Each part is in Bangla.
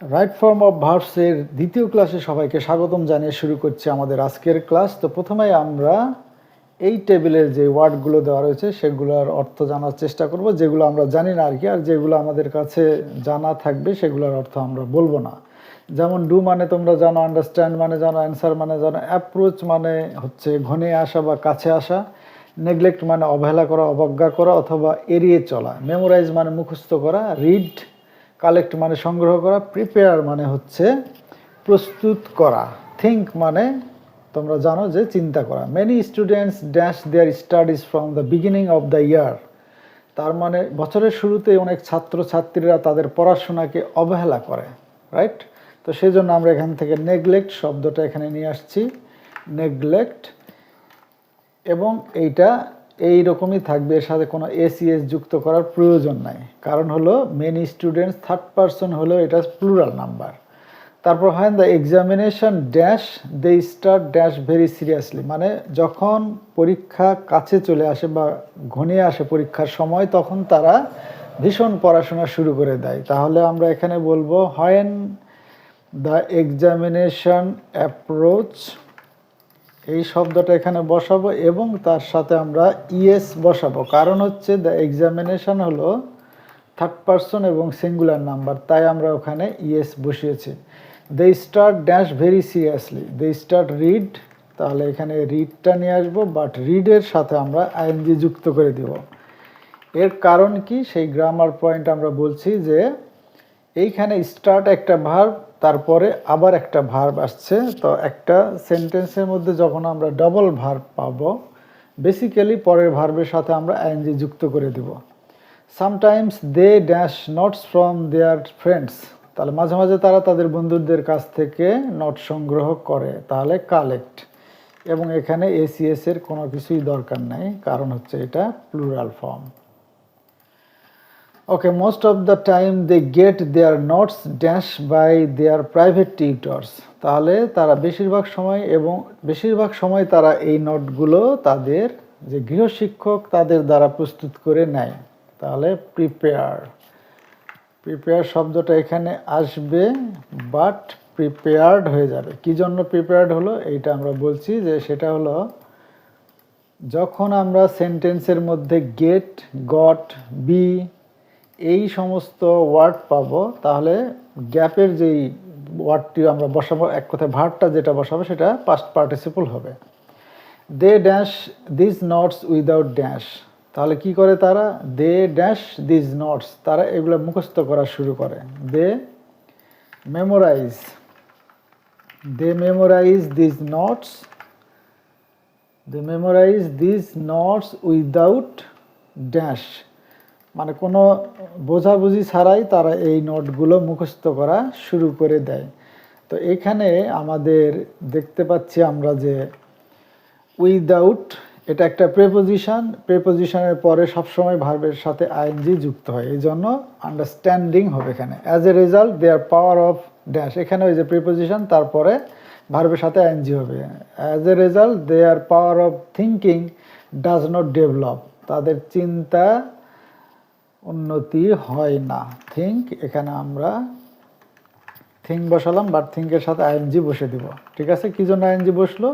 রাইট ফর্ম অফ ভার্বসের দ্বিতীয় ক্লাসে সবাইকে স্বাগতম জানিয়ে শুরু করছি আমাদের আজকের ক্লাস তো প্রথমে আমরা এই টেবিলের যে ওয়ার্ডগুলো দেওয়া রয়েছে, সেগুলোর অর্থ জানার চেষ্টা করব, যেগুলো আমরা জানি না আর কি, আর যেগুলো আমাদের কাছে জানা থাকবে, সেগুলোর অর্থ আমরা বলব না। যেমন ডু মানে তোমরা জানো আন্ডারস্ট্যান্ড মানে জানো অ্যান্সার মানে জানো অ্যাপ্রোচ মানে হচ্ছে ঘনে আসা বা কাছে আসা নেগলেক্ট মানে অবহেলা করা, অবজ্ঞা করা, অথবা এড়িয়ে চলা মেমোরাইজ মানে মুখস্থ করা রিড কালেক্ট মানে সংগ্রহ করা প্রিপেয়ার মানে হচ্ছে প্রস্তুত করা। থিঙ্ক মানে তোমরা জানো যে চিন্তা করা। Many students dash their studies from the beginning of the year তার মানে বছরের শুরুতে অনেক ছাত্র ছাত্রীরা তাদের পড়াশোনাকে অবহেলা করে রাইট তো সেই জন্য আমরা এখান থেকে নেগলেক্ট শব্দটা এখানে নিয়ে আসছি। নেগলেক্ট এবং এইটা এই রকমই থাকবে, এর সাথে কোনো এসিএস যুক্ত করার প্রয়োজন নাই। কারণ হলো মেনি স্টুডেন্টস থার্ড পারসন হলো এটা প্লুরাল নাম্বার তারপর হয় the examination dash they start dash very seriously মানে যখন পরীক্ষা কাছে চলে আসে বা ঘনিয়ে আসে পরীক্ষার সময়, তখন তারা ভীষণ পড়াশোনা শুরু করে দেয়। তাহলে আমরা এখানে বলব হয়েন দ্য এক্সামিনেশন অ্যাপ্রোচ এই শব্দটা এখানে বসাবো এবং তার সাথে আমরা ইএস বসাবো। কারণ হচ্ছে দ্য এক্সামিনেশন হলো থার্ড পারসন এবং সিঙ্গুলার নাম্বার তাই আমরা ওখানে ইএস বসিয়েছি। They start dash very seriously they start read তাহলে এখানে রিডটা নিয়ে আসব বাট রিডের সাথে আমরা আইএনজি যুক্ত করে দিব। এর কারণ কি? সেই গ্রামার পয়েন্ট আমরা বলছি যে, এইখানে স্টার্ট একটা ভার্ব তারপরে আবার একটা ভার্ব আসছে। তো একটা সেন্টেন্সের মধ্যে যখন আমরা ডবল ভার্ব পাবো বেসিক্যালি পরের ভার্বের সাথে আমরা আইএনজি যুক্ত করে দিব। Sometimes they dash notes from their friends তাহলে মাঝে মাঝে তারা তাদের বন্ধুদের কাছ থেকে নট সংগ্রহ করে, তাহলে কালেক্ট এবং এখানে এসিএস এর কোনো কিছুই দরকার নাই, কারণ হচ্ছে এটা plural form okay most of the time they get their notes dash by their private tutors তাহলে তারা বেশিরভাগ সময় এবং বেশিরভাগ সময় তারা এই নোটগুলো তাদের যে গৃহশিক্ষক তাদের দ্বারা প্রস্তুত করে নেয়। তাহলে প্রিপেয়ার প্রিপেয়ার শব্দটা এখানে আসবে বাট প্রিপেয়ার্ড হয়ে যাবে। কি জন্য প্রিপেয়ার্ড হলো? এইটা আমরা বলছি যে সেটা হলো, যখন আমরা সেন্টেন্সের মধ্যে গেট গট বি এই সমস্ত ওয়ার্ড পাবো, তাহলে গ্যাপের যেই ওয়ার্ডটি আমরা বসাবো, এক কথায় ভার্বটা যেটা বসাবো, সেটা পাস্ট পার্টিসিপল হবে। They dash this notes without dash তাহলে কি করে তারা? দে ড্যাশ দিস নটস তারা এগুলো মুখস্থ করা শুরু করে। They memorise they memorise this notes they memorise this notes without dash মানে কোনো বোঝাবুঝি ছাড়াই তারা এই নোটগুলো মুখস্থ করা শুরু করে দেয়। তো এখানে আমাদের দেখতে পাচ্ছি আমরা যে উইদাউট এটা একটা প্রেপোজিশন প্রেপোজিশনের পরে সবসময় ভার্বের সাথে আইএনজি যুক্ত হয়। এই জন্য আন্ডারস্ট্যান্ডিং হবে এখানে। As a result their power of dash এখানে ওই যে প্রিপোজিশন তারপরে ভার্বের সাথে আইএনজি হবে। As a result their power of thinking does not develop তাদের চিন্তা উন্নতি হয় না। থিঙ্ক এখানে আমরা থিঙ্ক বসালাম বাট থিঙ্কের সাথে আইএনজি বসে দিব। ঠিক আছে? কি জন্য আইএনজি বসল?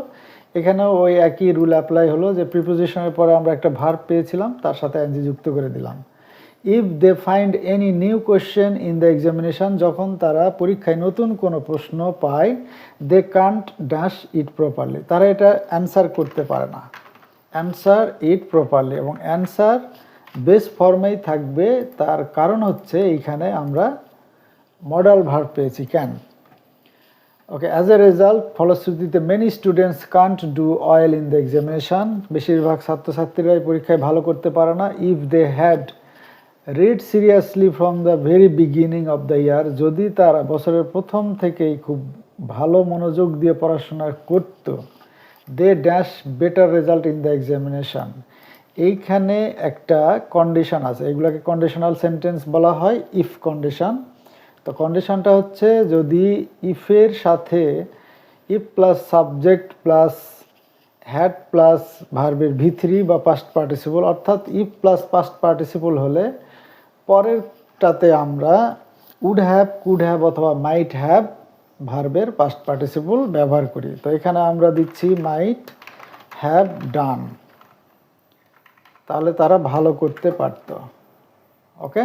এখানেও ওই একই রুল অ্যাপ্লাই হলো যে প্রিপোজিশনের পরে আমরা একটা ভার পেয়েছিলাম, তার সাথে আইএনজি যুক্ত করে দিলাম। If they find any new question in the examination যখন তারা পরীক্ষায় নতুন কোনো প্রশ্ন পায় they can't dash it properly তারা এটা অ্যান্সার করতে পারে না। অ্যান্সার ইট প্রপারলি এবং অ্যান্সার বেস ফর্মেই থাকবে তার কারণ হচ্ছে এইখানে আমরা মডাল ভার্ব পেয়েছি can okay as a result ফলশ্রুতিতে many students can't do well in the examination বেশিরভাগ ছাত্রছাত্রীরাই পরীক্ষায় ভালো করতে পারে না if they had read seriously from the very beginning of the year যদি তারা বছরের প্রথম থেকেই খুব ভালো মনোযোগ দিয়ে পড়াশোনা করতো they dash better result in the examination এইখানে একটা কন্ডিশন আছে। এগুলোকে কন্ডিশনাল সেন্টেন্স বলা হয় ইফ কন্ডিশন তো কন্ডিশনটা হচ্ছে যদি ইফের সাথে if plus subject plus had plus ভার্বের ভিথ্রি বা পাস্ট পার্টিসিপল অর্থাৎ ইফ প্লাস পাস্ট পার্টিসিপল হলে পরেরটাতে আমরা উড হ্যাভ কুড হ্যাভ অথবা মাইট হ্যাভ ভার্বের পাস্ট পার্টিসিপল ব্যবহার করি। তো এখানে আমরা দিচ্ছি মাইট হ্যাভ ডান তাহলে তারা ভালো করতে পারত। ওকে?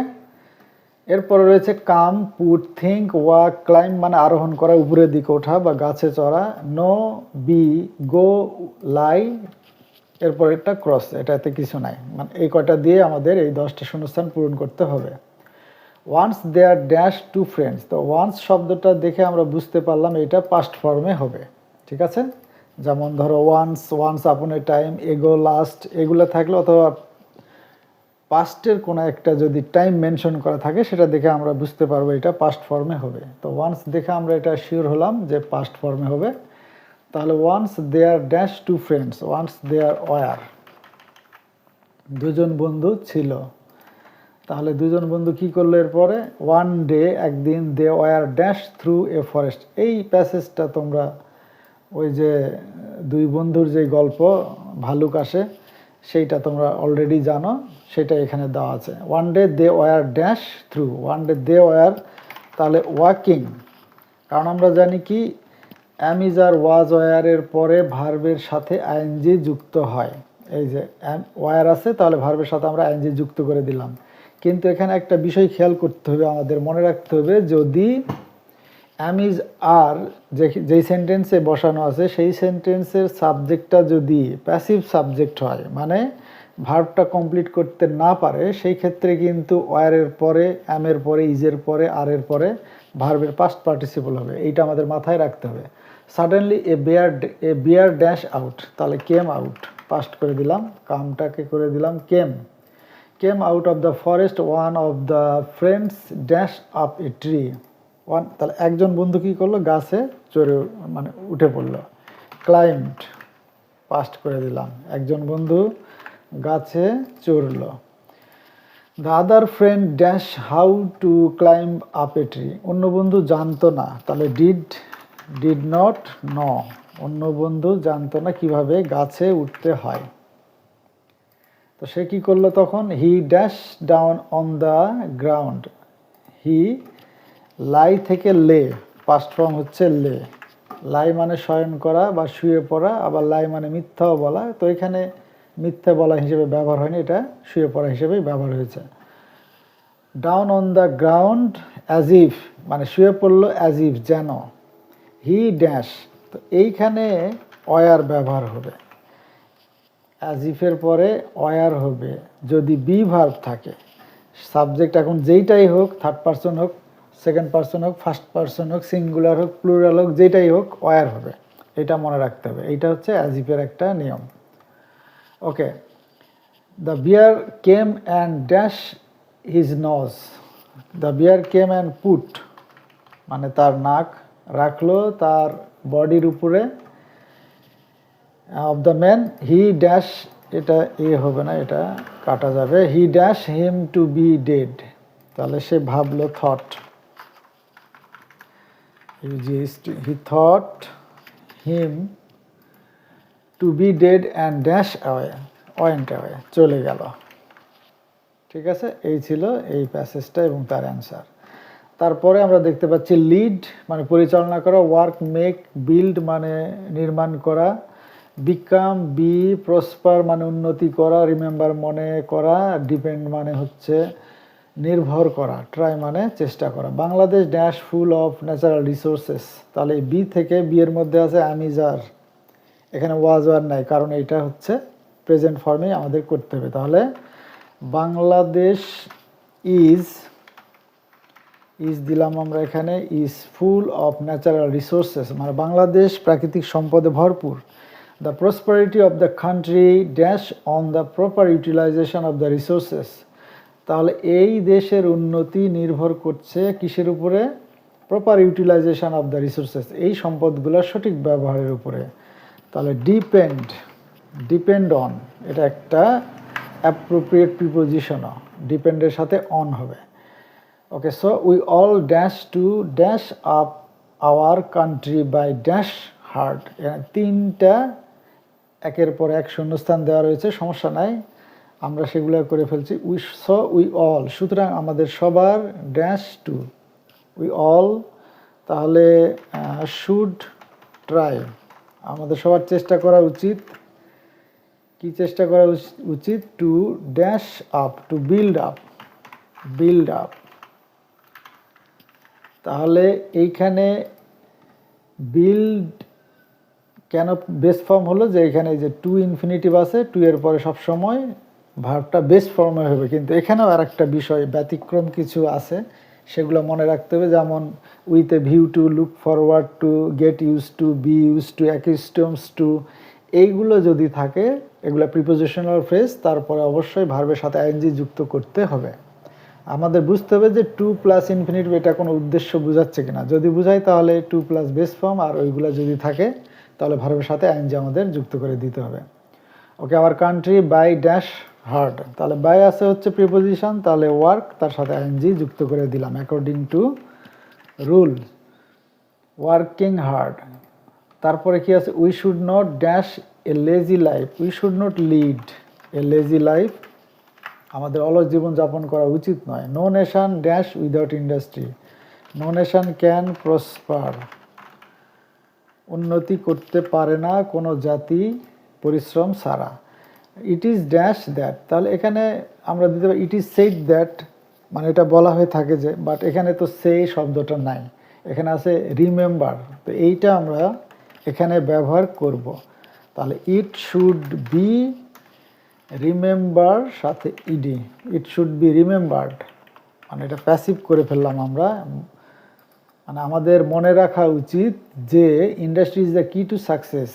এরপরে রয়েছে come, put, think, walk climb মানে আরোহণ করা, উপরের দিকে ওঠা বা গাছে চড়া, নো, বি, গো, লাই, এরপর একটা ক্রস, এটাতে কিছু নাই। মানে এই কটা দিয়ে আমাদের এই দশটা শূন্যস্থান পূরণ করতে হবে। Once they are dash two friends, তো ওয়ান্স শব্দটা দেখে আমরা বুঝতে পারলাম এটা পাস্ট ফর্মে হবে। ঠিক আছে? যেমন ধরো ওয়ান্স ওয়ান্স আপন এ টাইম এগো লাস্ট এগুলো থাকলে অথবা পাস্টের কোনো একটা যদি টাইম মেনশন করা থাকে, সেটা দেখে আমরা বুঝতে পারব এটা পাস্ট ফর্মে হবে। তো ওয়ান্স দেখে আমরা এটা শিওর হলাম যে পাস্ট ফর্মে হবে। তাহলে once they are dash two friends once they are were দুজন বন্ধু ছিল। তাহলে দুজন বন্ধু কি করল এরপরে? ওয়ান ডে একদিন they were dash through a forest এই প্যাসেজটা তোমরা ওই যে, দুই বন্ধুর যে গল্প, ভালুক আসে, সেইটা তোমরা অলরেডি জানো, সেটা এখানে দেওয়া আছে। One day they were dash through one day they were তাহলে ওয়াকিং কারণ আমরা জানি কি অ্যামিজ আর ওয়াজ ওয়ারের পরে ভার্বের সাথে আইএনজি যুক্ত হয়। এই যে ওয়ার আছে, তাহলে ভার্বের সাথে আমরা আইএনজি যুক্ত করে দিলাম। কিন্তু এখানে একটা বিষয় খেয়াল করতে হবে আমাদের, মনে রাখতে হবে, যদি অ্যামিজ আর যেই সেন্টেন্সে বসানো আছে, সেই সেন্টেন্সের সাবজেক্টটা যদি প্যাসিভ সাবজেক্ট হয় মানে ভার্বটা কমপ্লিট করতে না পারে, সেই ক্ষেত্রে কিন্তু ওয়ারের পরে অ্যামের পরে ইজের পরে আর এর পরে ভার্বের পাস্ট পার্টিসিপল হবে। এইটা আমাদের মাথায় রাখতে হবে। Suddenly a bear a bear dash out তাহলে কেম আউট পাস্ট করে দিলাম, কামটাকে করে দিলাম came came out of the forest one of the friends dash up a tree one, তাহলে একজন বন্ধু কী করল? গাছে চড়ে মানে উঠে পড়ল। ক্লাইম্ড পাস্ট করে দিলাম। একজন বন্ধু গাছে চড়লো। The other friend dash how to climb up a tree অন্য বন্ধু জানতো না। তাহলে ডিড ডিড নট ন অন্য বন্ধু জানতো না কীভাবে গাছে উঠতে হয়। তো সে কি করল তখন? He dash down on the ground he lie থেকে লে পাস্ট ফর্ম হচ্ছে লে। লাই মানে শয়ন করা বা শুয়ে পড়া, আবার লাই মানে মিথ্যাও বলা। তো এখানে মিথ্যা বলা হিসেবে ব্যবহার হয়নি, এটা শুয়ে পড়া হিসেবেই ব্যবহার হয়েছে। Down on the ground as if মানে শুয়ে পড়ল অ্যাজ ইফ যেন। হি ড্যাশ তো এইখানে অয়ার ব্যবহার হবে। অ্যাজ ইফের পরে অয়ার হবে, যদি বি ভার্ব থাকে। সাবজেক্ট এখন যেইটাই হোক থার্ড পার্সন হোক সেকেন্ড পার্সন হোক ফার্স্ট পার্সন হোক সিঙ্গুলার হোক প্লুরাল হোক, যেটাই হোক ওয়ার হবে। এটা মনে রাখতে হবে। এইটা হচ্ছে অ্যাজিপের একটা নিয়ম। Okay the bear came and dash his nose the bear came and put মানে তার নাক রাখল তার বডির উপরে of the man he dash এটা এ হবে না, এটা কাটা যাবে। He dash him to be dead তাহলে সে ভাবলো thought he thought him to be dead and dash away went away চলে গেল। ঠিক আছে? এই ছিল এই প্যাসেজটা এবং তার অ্যান্সার তারপরে আমরা দেখতে পাচ্ছি লিড মানে পরিচালনা করা ওয়ার্ক মেক বিল্ড মানে নির্মাণ করা বিকাম বি প্রসপার মানে উন্নতি করা রিমেম্বার মনে করা ডিপেন্ড মানে হচ্ছে নির্ভর করা ট্রাই মানে চেষ্টা করা। Bangladesh dash full of natural resources তাহলে বি থেকে বি এর মধ্যে আছে আমিজার। এখানে ওয়াজ ওয়ার নাই, কারণ এটা হচ্ছে প্রেজেন্ট ফর্মেই আমাদের করতে হবে। তাহলে বাংলাদেশ ইজ ইজ দিলাম আমরা এখানে is full of natural resources মানে বাংলাদেশ প্রাকৃতিক সম্পদে ভরপুর। The prosperity of the country dash on the proper utilization of the resources তাহলে এই দেশের উন্নতি নির্ভর করছে কিসের উপরে? Proper utilization of the resources এই সম্পদগুলোর সঠিক ব্যবহারের উপরে। তাহলে ডিপেন্ড ডিপেন্ড অন এটা একটা অ্যাপ্রোপ্রিয়েট প্রিপোজিশনও ডিপেন্ডের সাথে অন হবে। Okay so we all dash to dash up our country by dash hard তিনটা, একের পর এক শূন্যস্থান দেওয়া রয়েছে, সমস্যা নাই। আমরা সেগুলো করে ফেলছি। উই স উই অল সুতরাং আমাদের সবার ড্যাশ টু উই অল তাহলে শুড ট্রাই আমাদের সবার চেষ্টা করা উচিত। কি চেষ্টা করা উচ- উচিত? To dash up to build up build up তাহলে এইখানে বিল্ড কেন বেস ফর্ম হলো? যে এখানে যে টু ইনফিনিটিভ আছে টু এর পরে সবসময় ভার্বটা বেস ফর্মে হবে। কিন্তু এখানেও আর একটা বিষয়, ব্যতিক্রম কিছু আছে, সেগুলো মনে রাখতে হবে। যেমন with a view to look forward to get use to be use to accustomed to এইগুলো যদি থাকে, এগুলো প্রিপোজিশনাল ফ্রেজ তারপরে অবশ্যই ভার্বের সাথে আইএনজি যুক্ত করতে হবে। আমাদের বুঝতে হবে যে টু প্লাস ইনফিনিটিভ এটা কোনো উদ্দেশ্য বোঝাচ্ছে কিনা। যদি বোঝায় তাহলে টু প্লাস বেস ফর্ম আর ওইগুলো যদি থাকে, তাহলে ভার্বের সাথে আইএনজি আমাদের যুক্ত করে দিতে হবে। ওকে আমার কান্ট্রি বাই ড্যাশ হার্ড। তাহলে বাই আছে হচ্ছে প্রিপোজিশন তাহলে ওয়ার্ক তার সাথে আইএনজি যুক্ত করে দিলাম according to rule working hard তারপরে কি আছে? We should not dash a lazy life we should not lead a lazy life আমাদের অলস জীবন যাপন করা উচিত নয়। No nation dash without industry no nation can prosper উন্নতি করতে পারে না কোনো জাতি পরিশ্রম ছাড়া। ইট ইজ ড্যাশ দ্যাট তাহলে এখানে আমরা দিতে পারি ইট ইজ সেইড দ্যাট মানে এটা বলা হয়ে থাকে যে বাট এখানে তো সেই শব্দটা নাই। এখানে আছে রিমেম্বার তো এইটা আমরা এখানে ব্যবহার করব। তাহলে ইট শুড বি রিমেম্বার সাথে ED it should be remembered মানে এটা প্যাসিভ করে ফেললাম আমরা। মানে আমাদের মনে রাখা উচিত যে industry is the key to success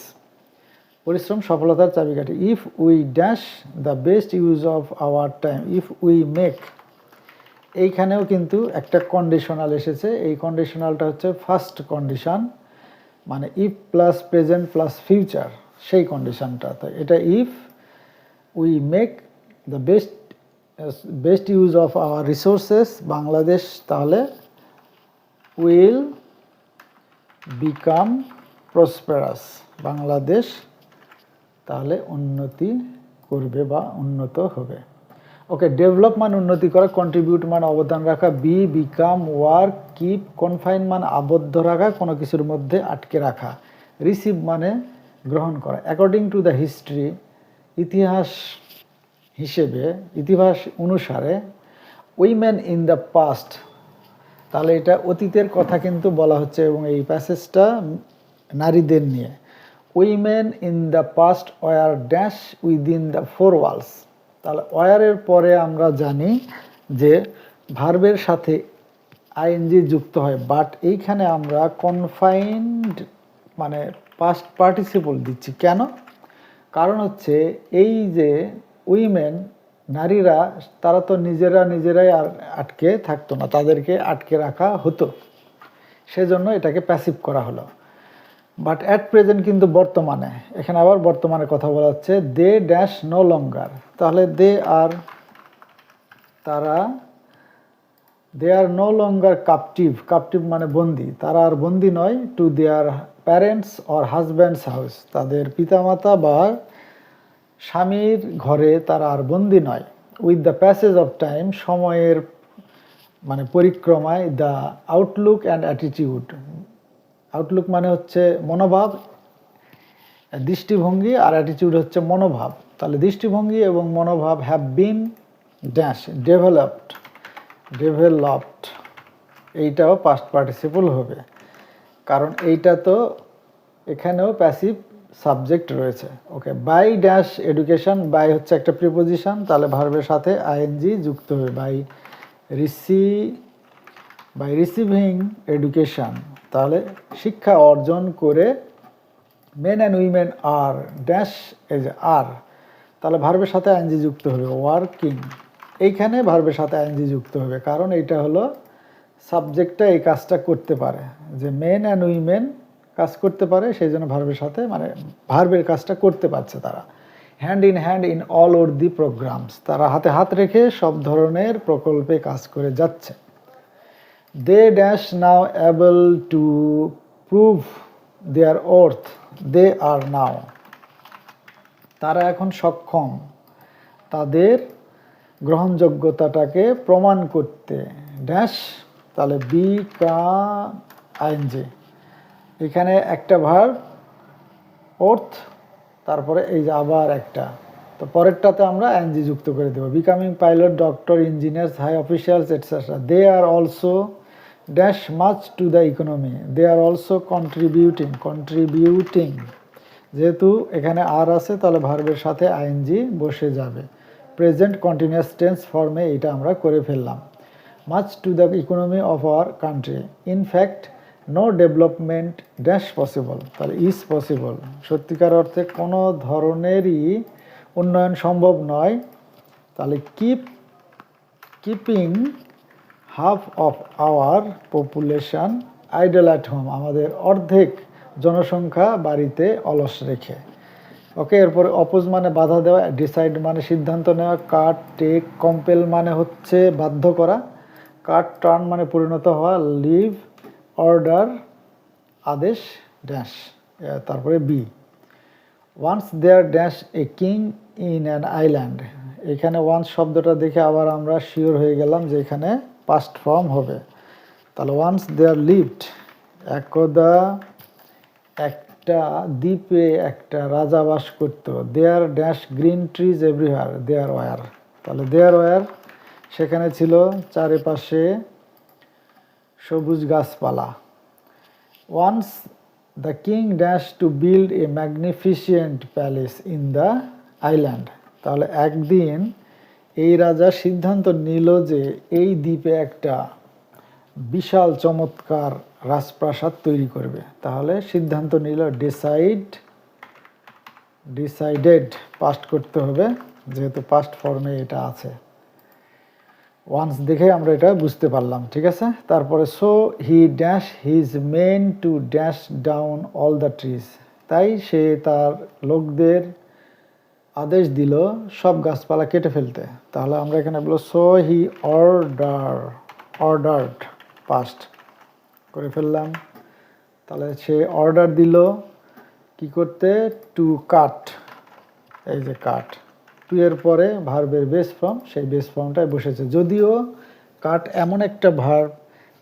পরিশ্রম, সফলতার চাবিকাঠি। If we dash the best use of our time if we make এইখানেও কিন্তু একটা কন্ডিশনাল এসেছে। এই কন্ডিশনালটা হচ্ছে ফার্স্ট কন্ডিশন মানে if plus present plus future সেই কন্ডিশনটা তো এটা if we make the best best use of our resources Bangladesh তাহলে উইল বিকাম প্রসপেরাস বাংলাদেশ তাহলে উন্নতি করবে বা উন্নত হবে। ওকে ডেভেলপ মানে উন্নতি করা কন্ট্রিবিউট মান অবদান রাখা be become work keep confine mean আবদ্ধ রাখা, কোনো কিছুর মধ্যে আটকে রাখা রিসিভ মানে গ্রহণ করা। অ্যাকর্ডিং টু দ্য হিস্ট্রি ইতিহাস হিসেবে, ইতিহাস অনুসারে উইমেন ইন দ্য পাস্ট তাহলে এটা অতীতের কথা কিন্তু বলা হচ্ছে এবং এই প্যাসেজটা নারীদের নিয়ে। Women in the past were dash within the four walls তাহলে ওয়ারের পরে আমরা জানি যে ভার্বের সাথে আইএনজি যুক্ত হয় বাট এইখানে আমরা কনফাইন্ড মানে পাস্ট পার্টিসিপল দিচ্ছি। কেন? কারণ হচ্ছে এই যে উইমেন নারীরা, তারা তো নিজেরা নিজেরাই আর আটকে থাকতো না, তাদেরকে আটকে রাখা হতো। সেজন্য এটাকে প্যাসিভ করা হলো। বাট অ্যাট প্রেজেন্ট কিন্তু বর্তমানে, এখানে আবার বর্তমানে কথা বলা হচ্ছে দে ড্যাশ নো লঙ্গার তাহলে দে আর তারা দে আর নো লঙ্গার কাপটিভ কাপটিভ মানে বন্দি। তারা আর বন্দি নয় to their parents or husbands house তাদের পিতামাতা বা স্বামীর ঘরে তারা আর বন্দি নয়। With the passage of time সময়ের মানে পরিক্রমায় the outlook and attitude outlook মানে হচ্ছে মনোভাব, দৃষ্টিভঙ্গি আর অ্যাটিটিউড হচ্ছে মনোভাব। তাহলে দৃষ্টিভঙ্গি এবং মনোভাব have been dash developed developed এইটাও পাস্ট পার্টিসিপল হবে। কারণ এইটা তো এখানেও প্যাসিভ সাবজেক্ট রয়েছে। Okay by dash education by হচ্ছে একটা প্রিপোজিশন তাহলে ভার্বের সাথে আইএনজি যুক্ত হবে। বাই রিসি বাই রিসিভিং এডুকেশন তাহলে শিক্ষা অর্জন করে men and women are dash age are তাহলে ভার্বের সাথে আইএনজি যুক্ত হবে ওয়ার্কিং এইখানে ভার্বের সাথে আইনজি যুক্ত হবে, কারণ এইটা হলো সাবজেক্টটা এই কাজটা করতে পারে, যে মেন অ্যান্ড উইমেন কাজ করতে পারে, সেই জন্য ভার্বের সাথে মানে ভার্বের কাজটা করতে পারছে তারা। Hand in hand in all or the programs তারা হাতে হাত রেখে সব ধরনের প্রকল্পে কাজ করে যাচ্ছে। They dash now able to prove their অর্থ দে আর নাও তারা এখন সক্ষম। তাদের গ্রহণযোগ্যতাটাকে প্রমাণ করতে। ড্যাশ তাহলে বি কা আইএনজি এখানে একটা ভার অর্থ তারপরে এই যে আবার একটা। তো পরেরটাতে আমরা এনজি যুক্ত করে দেবো। Becoming pilot doctor engineers high officials etcetera they are also dash much to the economy they are also contributing contributing যেহেতু এখানে আর আছে, তাহলে ভার্বের সাথে আইএনজি বসে যাবে। প্রেজেন্ট কন্টিনিউয়াস টেন্স ফর্মে এটা আমরা করে ফেললাম। Much to the economy of our country in fact no development dash possible তাহলে ইজ পসিবল সত্যিকার অর্থে কোনো ধরনেরই উন্নয়ন সম্ভব নয়। তাহলে keep keeping half of our population idle at home আমাদের অর্ধেক জনসংখ্যা বাড়িতে অলস রেখে। ওকে এরপরে অপোজ মানে বাধা দেওয়া ডিসাইড মানে সিদ্ধান্ত নেওয়া কাট টেক কম্পেল মানে হচ্ছে বাধ্য করা। কাট টার্ন মানে পরিণত হওয়া লিভ অর্ডার আদেশ ড্যাশ তারপরে be once there dash a king in an island এখানে ওয়ান্স শব্দটা দেখে আবার আমরা শিওর হয়ে গেলাম যে এখানে পাস্ট ফর্ম হবে। তাহলে ওয়ান্স দেয়ার লিভড একদা একটা দ্বীপে একটা রাজা বাস করতো। There dash green trees everywhere there were তাহলে দেয়ার ওয়ার সেখানে ছিল চারিপাশে সবুজ গাছপালা। Once the king dash to build a magnificent palace in the island তাহলে একদিন এই রাজা সিদ্ধান্ত নিল যে এই দ্বীপে একটা বিশাল চমৎকার রাজপ্রাসাদ তৈরি করবে। তাহলে সিদ্ধান্ত নিল ডিসাইড, ডিসাইডেড পাস্ট করতে হবে, যেহেতু পাস্ট ফর্মে এটা আছে। ওয়ান্স দেখে আমরা এটা বুঝতে পারলাম, ঠিক আছে? তারপরে, so he dash his men to dash down all the trees. তাই সে তার লোকদের আদেশ দিল সব গাছপালা কেটে ফেলতে। তাহলে আমরা এখানে বলব so he order ordered past করে ফেললাম। তাহলে সে অর্ডার দিল কি করতে? টু কাট এই যে কাট টু এর পরে ভার্বের বেস ফর্ম সেই বেস ফর্মটাই বসেছে। যদিও কাট এমন একটা ভার্ব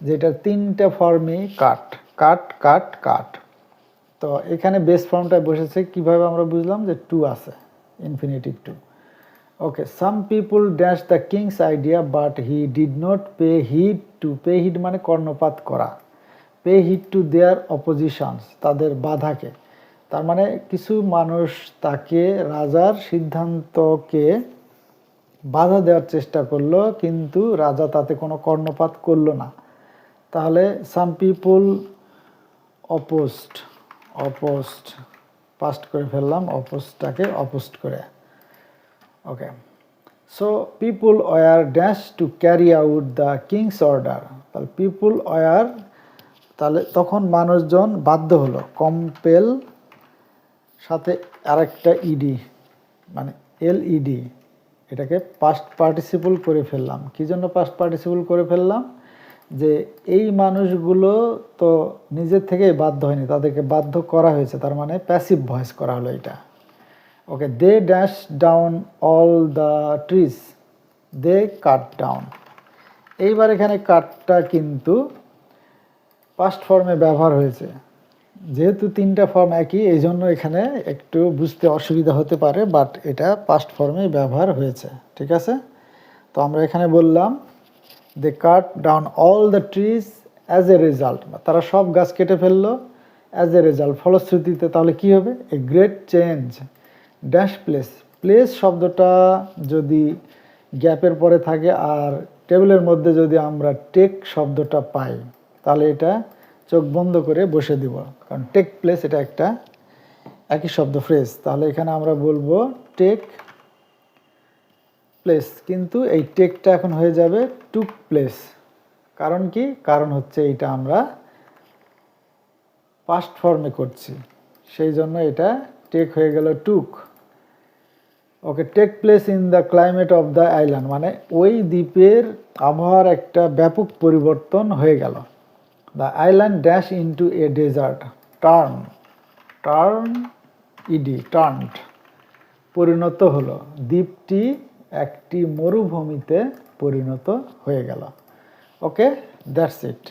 যেটা তিনটা ফর্মই কাট কাট কাট কাট তো এখানে বেস ফর্মটায় বসেছে। কীভাবে আমরা বুঝলাম যে টু আছে। Infinitive to okay some people dash the king's idea but he did not pay heed to pay heed মানে কর্ণপাত করা পে হিড টু দেয়ার অপোজিশনস তাদের বাধাকে। তার মানে কিছু মানুষ তাকে, রাজার সিদ্ধান্তকে বাধা দেওয়ার চেষ্টা করল, কিন্তু রাজা তাতে কোনো কর্ণপাত করল না। তাহলে সাম পিপুল অপোস্ট অপোস্ট পাস্ট করে ফেললাম, অপোস্টটাকে অপোস্ট করে। Okay so people were dash to carry out the king's order তাহলে পিপুল ওয়ার তাহলে তখন মানুষজন বাধ্য হলো। কম্পেল সাথে আরেকটা ইডি মানে এল ইডি এটাকে পাস্ট পার্টিসিপল করে ফেললাম। কী জন্য পাস্ট পার্টিসিপল করে ফেললাম? যে এই মানুষগুলো তো নিজের থেকেই বাধ্য হয়নি, তাদেরকে বাধ্য করা হয়েছে, তার মানে প্যাসিভ ভয়েস করা হলো এটা। Okay they dash down all the trees they cut down এইবার এখানে কাটটা কিন্তু পাস্ট ফর্মে ব্যবহার হয়েছে। যেহেতু তিনটা ফর্ম একই এই জন্য এখানে একটু বুঝতে অসুবিধা হতে পারে বাট এটা পাস্ট ফর্মে ব্যবহার হয়েছে, ঠিক আছে? তো আমরা এখানে বললাম they cut down all the trees as a result তারা সব গাছ কেটে ফেলল অ্যাজ এ রেজাল্ট ফলশ্রুতিতে তাহলে কি হবে? A great change dash place place শব্দটা যদি গ্যাপের পরে থাকে আর টেবিলের মধ্যে যদি আমরা টেক শব্দটা পাই, তাহলে এটা চোখ বন্ধ করে বসে দিব। কারণ টেক প্লেস এটা একটা একই শব্দ ফ্রেজ তাহলে এখানে আমরা বলব টেক প্লেস কিন্তু এই টেকটা এখন হয়ে যাবে টুক প্লেস কারণ কি? কারণ হচ্ছে এটা আমরা পাস্ট ফর্মে করছি। সেই জন্য এটা টেক হয়ে গেল took okay take place in the climate of the island মানে ওই দ্বীপের আবহাওয়ার একটা ব্যাপক পরিবর্তন হয়ে গেল। The island dash into a desert turn turn ED turned পরিণত হলো। দ্বীপটি একটি মরুভূমিতে পরিণত হয়ে গেল। Okay that's it